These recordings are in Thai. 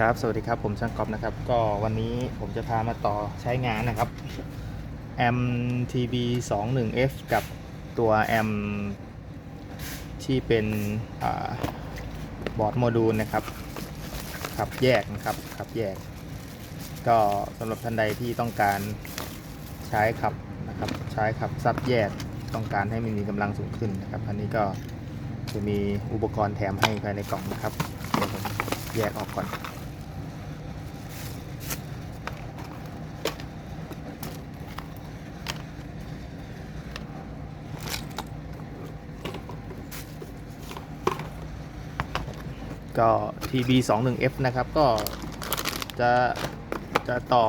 ครับ สวัสดีครับ ผมช่างกอฟนะครับ ก็วันนี้ผมจะพามาต่อใช้งานนะครับ MTB 2 1 F กับตัว M ที่เป็นอบอร์ดโมดูลนะครับ ขับแยกนะครับ ขับแยก ก็สำหรับท่านใดที่ต้องการใช้ขับนะครับ ใช้ขับซับแยก ต้องการให้มันมีกำลังสูงขึ้นนะครับ อันนี้ก็จะมีอุปกรณ์แถมให้ภายในกล่องนะครับเดี๋ยวผมแยกออกก่อน ก็ TB 2 1 F นะครับ ก็จะจะต่อ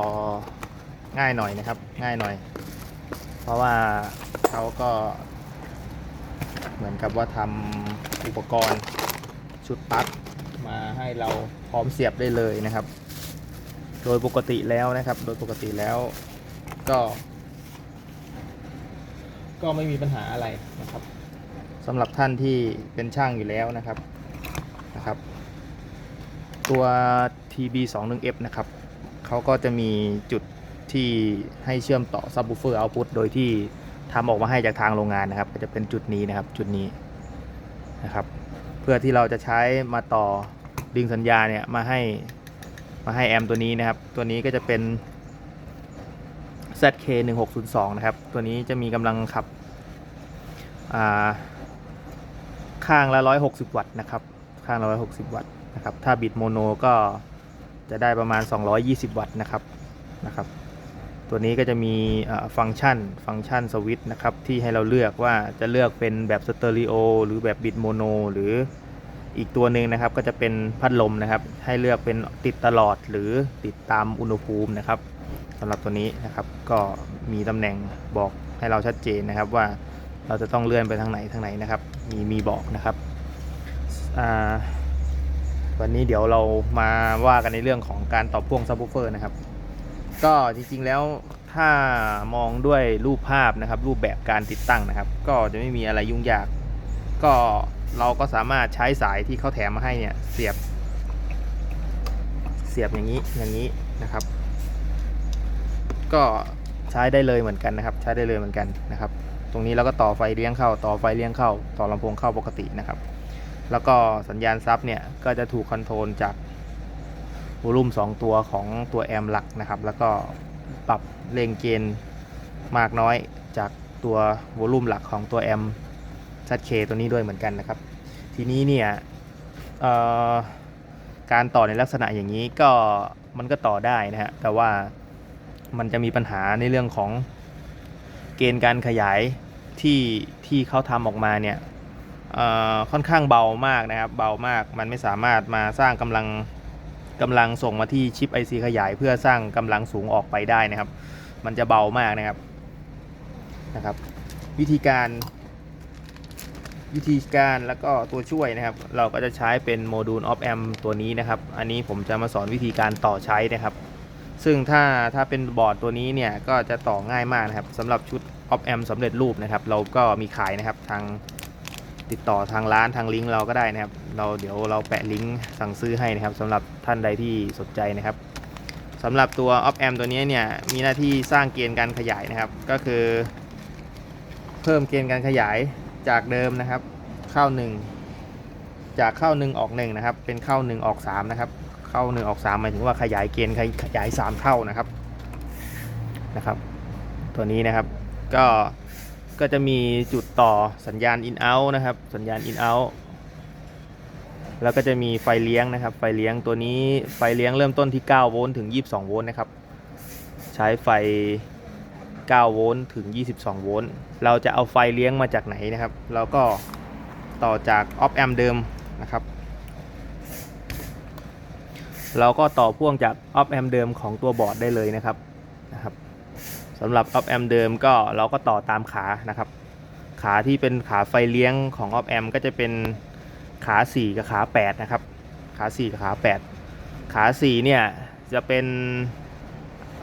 ง่ายหน่อยนะครับ ง่ายหน่อย เพราะว่าเขาก็ เหมือนกับว่าทำอุปกรณ์ชุดปั๊กมาให้เราพร้อมเสียบได้เลยนะครับ โดยปกติแล้วนะครับ โดยปกติแล้วก็ ก็ไม่มีปัญหาอะไรนะครับสำหรับท่านที่เป็นช่างอยู่แล้วนะครับ ตัว TB 2 1 F นะครับเขาก็จะมีจุดที่ให้เชื่อมต่อ subwoofer output โดยที่ทำออกมาให้จากทางโรงงานนะครับ ก็จะเป็นจุดนี้นะครับจุดนี้นะครับ เพื่อที่เราจะใช้มาต่อดึงสัญญาเนี่ยมาให้มาให้แอมป์ตัวนี้นะครับ ตัวนี้ก็จะเป็น ZK 1602นะครับ ตัวนี้จะมีกำลังขับข้างละ 160 วัตต์นะครับ ข้างละ 160 วัตต์ นะครับ ถ้าบิดโมโนก็จะได้ประมาณ 220 วัตต์นะครับนะครับ ตัวนี้ก็จะมีฟังก์ชันฟังก์ชันสวิตช์นะครับที่ให้เราเลือกว่าจะเลือกเป็นแบบสเตอริโอหรือแบบบิดโมโนหรืออีกตัวหนึ่งนะครับก็จะเป็นพัดลมนะครับ ให้เลือกเป็นติดตลอดหรือติดตามอุณหภูมินะครับสำหรับตัวนี้นะครับก็มีตำแหน่งบอกให้เราชัดเจนนะครับว่าเราจะต้องเลื่อนไปทางไหนทางไหนนะครับ มีมีบอกนะครับอ่า วันนี้เดี๋ยวเรามาว่ากันในเรื่องของการต่อพ่วงซับวูเฟอร์นะครับ ก็จริงๆแล้วถ้ามองด้วยรูปภาพนะครับ รูปแบบการติดตั้งนะครับ ก็จะไม่มีอะไรยุ่งยาก ก็เราก็สามารถใช้สายที่เขาแถมมาให้เนี่ยเสียบ เสียบอย่างนี้อย่างนี้นะครับ ก็ใช้ได้เลยเหมือนกันนะครับ ใช้ได้เลยเหมือนกันนะครับ ตรงนี้เราก็ต่อไฟเลี้ยงเข้า ต่อไฟเลี้ยงเข้า ต่อลำโพงเข้าปกตินะครับ แล้วก็สัญญาณซับเนี่ยก็จะถูกคอนโทรลจากวอลุ่ม2 ตัวของตัวแอมหลักนะครับ แล้วก็ปรับเร่งเกณฑ์มากน้อยจากตัววอลุ่มหลักของตัวแอมป์ ZK ตัวนี้ด้วยเหมือนกันนะครับ ทีนี้เนี่ยการต่อในลักษณะอย่างนี้ก็มันก็ต่อได้นะฮะแต่ว่ามันจะมีปัญหาในเรื่องของเกณฑ์การขยายที่ที่เขาทำออกมาเนี่ย ค่อนข้างเบามากนะครับ เบามากมันไม่สามารถมาสร้างกำลังกำลังส่งมาที่ชิป IC ขยาย เพื่อสร้างกำลังสูงออกไปได้นะครับ มันจะเบามากนะครับนะครับ วิธีการ วิธีการแล้วก็ตัวช่วยนะครับ เราก็จะใช้เป็นโมดูล Op Amp ตัวนี้นะครับ อันนี้ผมจะมาสอนวิธีการต่อใช้นะครับ ซึ่งถ้าถ้าเป็นบอร์ดตัวนี้เนี่ยก็จะต่อง่ายมากนะครับสำหรับชุด Op Amp สำเร็จรูปนะครับ เราก็มีขายนะครับทาง ติดต่อทางร้านทางลิงก์เราก็ได้นะครับ เราเดี๋ยวเราแปะลิงก์สั่งซื้อให้นะครับสำหรับท่านใดที่สนใจนะครับสำหรับตัว Op Amp ตัวนี้เนี่ยมีหน้าที่สร้างเกณฑ์การขยายนะครับ ก็คือ เพิ่มเกณฑ์การขยายจากเดิมนะครับ เข้า 1 จากเข้า 1 ออก1นะครับ เป็นเข้า 1 ออก3นะครับ เข้า 1 ออก3หมายถึงว่าขยายเกณฑ์ขยาย 3 เท่านะครับนะครับ ตัวนี้นะครับก็ ก็จะมีจุดต่อสัญญาณ in out นะครับ สัญญาณ in out แล้วก็จะมีไฟเลี้ยงนะครับ ไฟเลี้ยงตัวนี้ไฟเลี้ยงเริ่มต้นที่ 9 โวลต์ถึง 22 โวลต์นะครับ ใช้ไฟ 9 โวลต์ถึง 22 โวลต์ เราจะเอาไฟเลี้ยงมาจากไหนนะครับ เราก็ต่อจาก op amp เดิมนะครับ เราก็ต่อพ่วงจาก op amp เดิมของตัวบอร์ดได้เลยนะครับนะครับ สำหรับ op amp เดิมก็เราก็ต่อตามขานะครับ ขาที่เป็นขาไฟเลี้ยงของ op amp ก็จะเป็นขา 4 กับขา 8 นะครับ ขา 4 กับขา 8 ขา 4 เนี่ยจะเป็น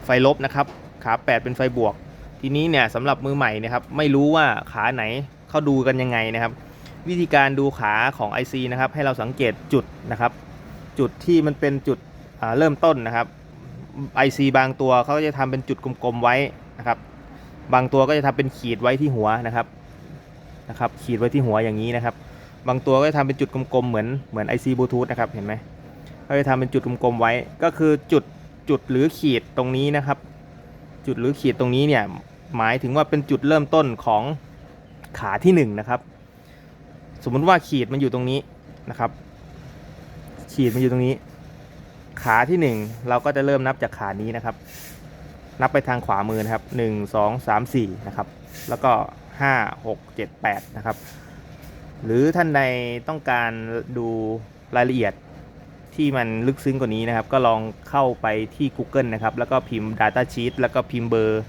ไฟลบนะครับ ขา 8 เป็นไฟบวก ทีนี้เนี่ยสำหรับมือใหม่นะครับไม่รู้ว่าขาไหนเขาดูกันยังไงนะครับ วิธีการดูขาของ IC นะครับให้เราสังเกตจุดนะครับ จุดที่มันเป็นจุดอ่าเริ่มต้นนะครับ IC บางตัวเขาจะทำเป็นจุดกลมๆไว้ นะครับ บางตัวก็จะทำเป็นขีดไว้ที่หัวนะครับนะครับ ขีดไว้ที่หัวอย่างนี้นะครับ บางตัวก็จะทำเป็นจุดกลมๆเหมือนเหมือน IC บลูทูธนะครับเห็นไหมเขาจะทำเป็นจุดกลมๆไว้ ก็คือจุดจุดหรือขีดตรงนี้นะครับ จุดหรือขีดตรงนี้เนี่ยหมายถึงว่าเป็นจุดเริ่มต้นของขาที่หนึ่งนะครับ สมมุติว่าขีดมันอยู่ตรงนี้นะครับ ขีดมันอยู่ตรงนี้ ขาที่หนึ่งเราก็จะเริ่มนับจากขานี้นะครับ นับไปทางขวามือนะครับหนึ่งสองสามสี่นะครับ แล้วก็ห้าหกเจ็ดแปดนะครับ หรือท่านใดต้องการดูรายละเอียดที่มันลึกซึ้งกว่านี้นะครับ ก็ลองเข้าไปที่ Google นะครับ แล้วก็พิมพ์ Data Sheet แล้วก็พิมพ์เบอร์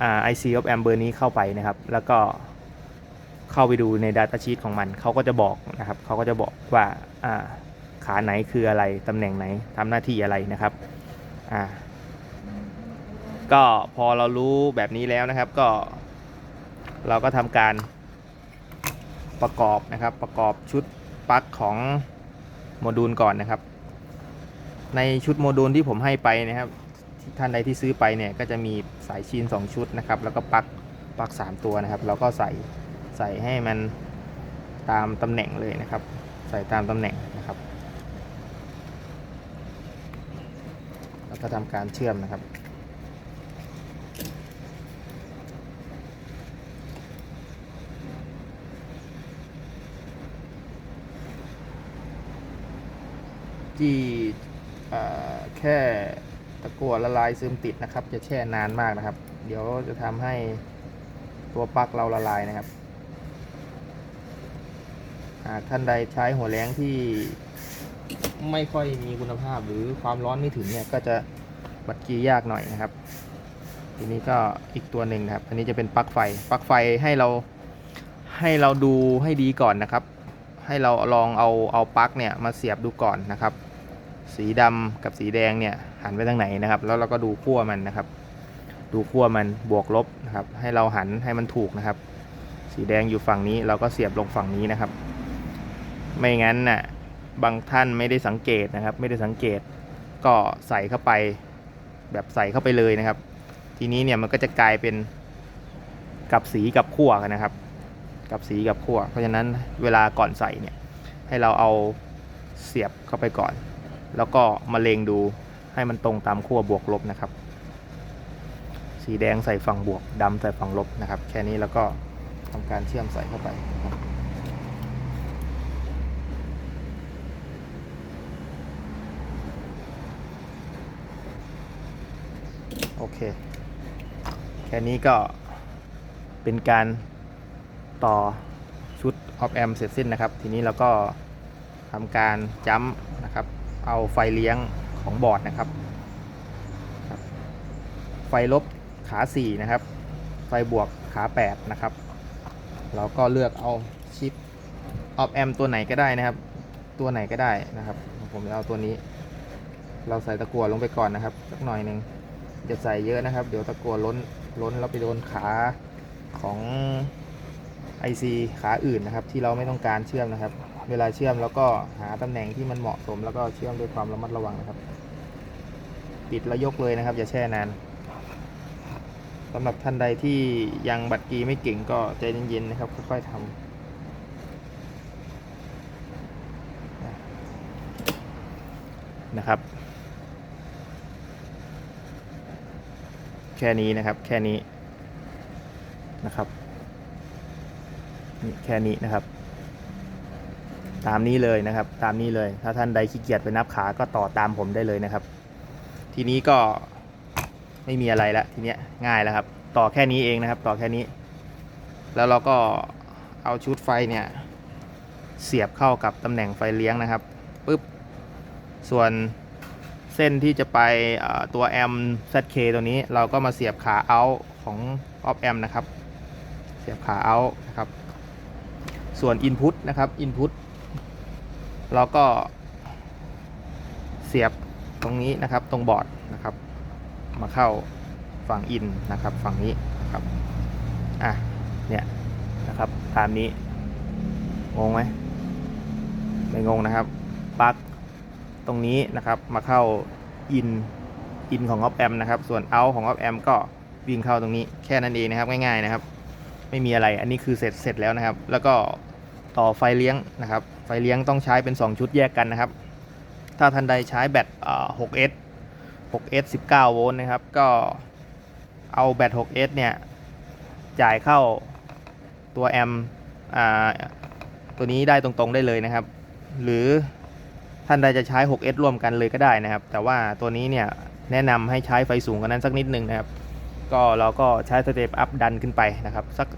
อ่า IC of AM เบอร์นี้เข้าไปนะครับ แล้วก็เข้าไปดูใน Data Sheet ของมัน เขาก็จะบอกนะครับ เขาก็จะบอกว่าอ่าขาไหนคืออะไร ตำแหน่งไหนทำหน้าที่อะไรนะครับอ่า ก็พอเรารู้แบบนี้แล้วนะครับก็ เราก็ทำการประกอบนะครับ ประกอบชุดปลั๊กของโมดูลก่อนนะครับ ในชุดโมดูลที่ผมให้ไปนะครับ ท่านใดที่ซื้อไปเนี่ยก็จะมีสายชีน2 ชุดนะครับ แล้วก็ปลั๊กปลั๊ก3ตัวนะครับ เราก็ใส่ใส่ให้มันตามตำแหน่งเลยนะครับ ใส่ตามตำแหน่งนะครับแล้วก็ทำการเชื่อมนะครับ ที่แค่ตะกั่วละลายซึมติดนะครับ จะแช่นานมากนะครับ เดี๋ยวจะทำให้ตัวปลั๊กเราละลายนะครับหากท่านใดใช้หัวแรงที่ไม่ค่อยมีคุณภาพหรือความร้อนไม่ถึงเนี่ยก็จะบัดกียากหน่อยนะครับ ทีนี้ก็อีกตัวหนึ่งนะครับ อันนี้จะเป็นปลั๊กไฟ ปลั๊กไฟให้เราให้เราดูให้ดีก่อนนะครับ ให้เราลองเอาเอาปลั๊กเนี่ยมาเสียบดูก่อนนะครับ สีดำกับสีแดงเนี่ยหันไปทางไหนนะครับ แล้วเราก็ดูขั้วมันนะครับ ดูขั้วมันบวกลบนะครับ ให้เราหันให้มันถูกนะครับ สีแดงอยู่ฝั่งนี้เราก็เสียบลงฝั่งนี้นะครับ ไม่งั้นน่ะบางท่านไม่ได้สังเกตนะครับ ไม่ได้สังเกตก็ใส่เข้าไปแบบใส่เข้าไปเลยนะครับ ทีนี้เนี่ยมันก็จะกลายเป็นกับสีกับขั้วนะครับ กับสีกับขั้วเพราะฉะนั้นเวลาก่อนใส่เนี่ยให้เราเอาเสียบเข้าไปก่อน แล้วก็มาเลงดูให้มันตรงตามขั้วบวกลบนะครับ สีแดงใส่ฝั่งบวกดำใส่ฝั่งลบนะครับ แค่นี้แล้วก็ทำการเชื่อมใส่เข้าไปโอเค แค่นี้ก็เป็นการต่อชุดออฟแอมเสร็จสิ้นนะครับ ทีนี้เราก็ทำการจัม เอาไฟเลี้ยงของบอร์ดนะครับ ไฟลบขา 4 นะครับ ไฟบวกขา 8 นะครับ เราก็เลือกเอาชิปออฟแอมตัวไหนก็ได้นะครับ ตัวไหนก็ได้นะครับ ผมจะเอาตัวนี้ เราใส่ตะกั่วลงไปก่อนนะครับสักหน่อยหนึ่งจะใส่เยอะนะครับ เดี๋ยวตะกั่วล้นล้นแล้วไปโดนขาของ IC ขาอื่นนะครับ ที่เราไม่ต้องการเชื่อมนะครับ เวลาเชื่อมแล้วก็หาตำแหน่งที่มันเหมาะสม แล้วก็เชื่อมด้วยความระมัดระวังนะครับ ปิดแล้วยกเลยนะครับ อย่าแช่นานสำหรับท่านใดที่ยังบัตรกีไม่เก่งก็ใจเย็นๆนะครับ ค่อยๆทำนะครับ แค่นี้นะครับ แค่นี้นะครับ นี่แค่นี้นะครับ ตามนี้เลยนะครับ ตามนี้เลย ถ้าท่านใดขี้เกียจไปนับขาก็ต่อตามผมได้เลยนะครับ ทีนี้ก็ไม่มีอะไรละทีเนี้ยง่ายแล้วครับ ต่อแค่นี้เองนะครับ ต่อแค่นี้ แล้วเราก็เอาชุดไฟเนี่ย เสียบเข้ากับตำแหน่งไฟเลี้ยงนะครับปุ๊บส่วนเส้นที่จะไปตัวแอม ZK ตัวนี้เราก็มาเสียบขาเอาของออฟแอมนะครับ เสียบขาเอานะครับ ส่วน Input นะครับ Input เราก็ เสียบตรงนี้นะครับ ตรงบอร์ดนะครับ มาเข้าฝั่ง In นนะครับ ฝั่งนี้นะครับอะเนี่ยนะครับตามนี้งงไหมไม่งงนะครับปลั๊กตรงนี้นะครับมาเข้าอินอินของออฟแอมนะครับ ส่วนเอาของออฟแอมก็วิ่งเข้าตรงนี้แค่นั้นเองนะครับง่ายๆนะครับ ไม่มีอะไรอันนี้คือเสร็จเสร็จแล้วนะครับ แล้วก็ต่อไฟเลี้ยงนะครับ ฟเลี้ยงต้องใช้เป็น 2 ชุดแยกกันนะครับ ถ้าท่านใดใช้แบต 6S 6S 19 โวลต์นะครับ ก็เอาแบต 6S เนี่ย จ่ายเข้าตัวแอมป์ตัวนี้ได้ตรงๆได้เลยนะครับ หรือท่านใดจะใช้ 6S ร่วมกันเลยก็ได้นะครับ แต่ว่าตัวนี้เนี่ย แนะนำให้ใช้ไฟสูงกว่านั้นสักนิดนึงนะครับ ก็เราก็ใช้สเตปอัพดันขึ้นไปนะครับ สัก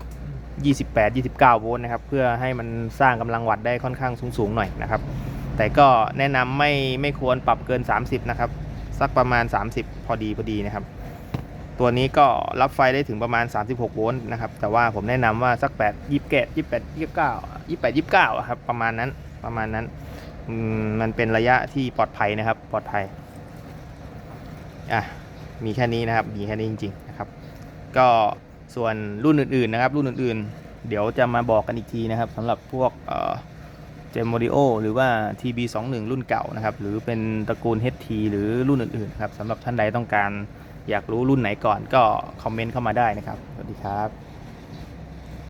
28 29 โวลต์นะครับ เพื่อให้มันสร้างกำลังวัตต์ได้ค่อนข้างสูงๆหน่อยนะครับ แต่ก็แนะนำไม่ไม่ควรปรับเกิน 30 นะครับ สักประมาณ 30 พอดีพอดีนะครับ ตัวนี้ก็รับไฟได้ถึงประมาณ 36 โวลต์นะครับ แต่ว่าผมแนะนำว่าสัก 8 28 28 29 28 29ครับประมาณนั้นประมาณนั้นมันเป็นระยะที่ปลอดภัยนะครับ ปลอดภัยอะมีแค่นี้นะครับ มีแค่นี้จริง ๆ นะครับ ก็ ส่วนรุ่นอื่นๆนะครับ รุ่นอื่นๆ เดี๋ยวจะมาบอกกันอีกทีนะครับสำหรับพวกเจมโมดิโอหรือว่า TB21 รุ่นเก่านะครับ หรือเป็นตระกูล HT หรือรุ่นอื่นๆครับสำหรับท่านใดต้องการอยากรู้รุ่นไหนก่อนก็คอมเมนต์เข้ามาได้นะครับ สวัสดีครับ